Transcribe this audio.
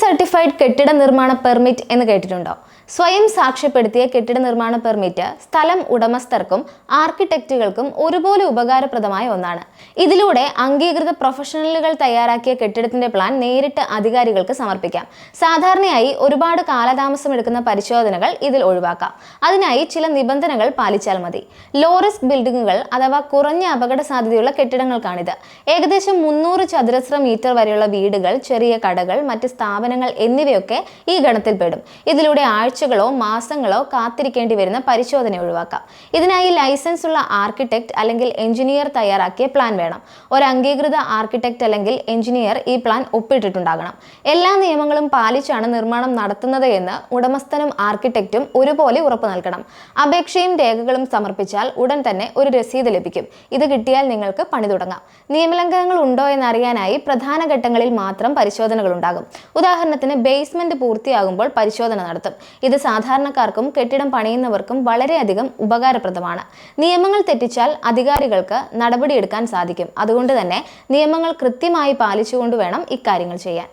Certified കെട്ടിട നിർമ്മാണ permit എന്ന് കേട്ടിട്ടുണ്ടോ? സ്വയം സാക്ഷ്യപ്പെടുത്തിയ കെട്ടിട നിർമ്മാണ പെർമിറ്റ് സ്ഥലം ഉടമസ്ഥർക്കും ആർക്കിടെക്റ്റുകൾക്കും ഒരുപോലെ ഉപകാരപ്രദമായ ഒന്നാണ്. ഇതിലൂടെ അംഗീകൃത പ്രൊഫഷണലുകൾ തയ്യാറാക്കിയ കെട്ടിടത്തിന്റെ പ്ലാൻ നേരിട്ട് അധികാരികൾക്ക് സമർപ്പിക്കാം. സാധാരണയായി ഒരുപാട് കാലതാമസം എടുക്കുന്ന പരിശോധനകൾ ഇതിൽ ഒഴിവാക്കാം. അതിനായി ചില നിബന്ധനകൾ പാലിച്ചാൽ മതി. ലോ റിസ്ക് ബിൽഡിങ്ങുകൾ അഥവാ കുറഞ്ഞ അപകട സാധ്യതയുള്ള കെട്ടിടങ്ങൾക്കാണിത്. ഏകദേശം മുന്നൂറ് ചതുരശ്ര മീറ്റർ വരെയുള്ള വീടുകൾ ചെറിയ കടകൾ മറ്റ് സ്ഥാപനങ്ങൾ എന്നിവയൊക്കെ ഈ ഗണത്തിൽപ്പെടും ഇതിലൂടെ ആഴ്ചകളോ മാസങ്ങളോ കാത്തിരിക്കേണ്ടി വരുന്ന പരിശോധന ഒഴിവാക്കാം. ഇതിനായി ലൈസൻസ് ഉള്ള ആർക്കിടെക്ട് അല്ലെങ്കിൽ എഞ്ചിനീയർ തയ്യാറാക്കിയ പ്ലാൻ വേണം. ഒരു അംഗീകൃത ആർക്കിടെക്ട് അല്ലെങ്കിൽ എഞ്ചിനീയർ ഈ പ്ലാൻ ഒപ്പിട്ടിട്ടുണ്ടാകണം. എല്ലാ നിയമങ്ങളും പാലിച്ചാണ് നിർമ്മാണം നടത്തുന്നത് എന്ന് ഉടമസ്ഥനും ആർക്കിടെക്റ്റും ഒരുപോലെ ഉറപ്പു നൽകണം. അപേക്ഷയും രേഖകളും സമർപ്പിച്ചാൽ ഉടൻ തന്നെ ഒരു രസീത് ലഭിക്കും. ഇത് കിട്ടിയാൽ നിങ്ങൾക്ക് പണി തുടങ്ങാം. നിയമലംഘനങ്ങൾ ഉണ്ടോ എന്നറിയാനായി പ്രധാന ഘട്ടങ്ങളിൽ മാത്രം പരിശോധനകൾ ഉണ്ടാകും. ഉദാഹരണത്തിന് ബേസ്മെന്റ് പൂർത്തിയാകുമ്പോൾ പരിശോധന നടത്തും. ഇത് സാധാരണക്കാർക്കും കെട്ടിടം പണിയുന്നവർക്കും വളരെയധികം ഉപകാരപ്രദമാണ്. നിയമങ്ങൾ തെറ്റിച്ചാൽ അധികാരികൾക്ക് നടപടിയെടുക്കാൻ സാധിക്കും. അതുകൊണ്ട് തന്നെ നിയമങ്ങൾ കൃത്യമായി പാലിച്ചുകൊണ്ട് വേണം ഇക്കാര്യങ്ങൾ ചെയ്യാൻ.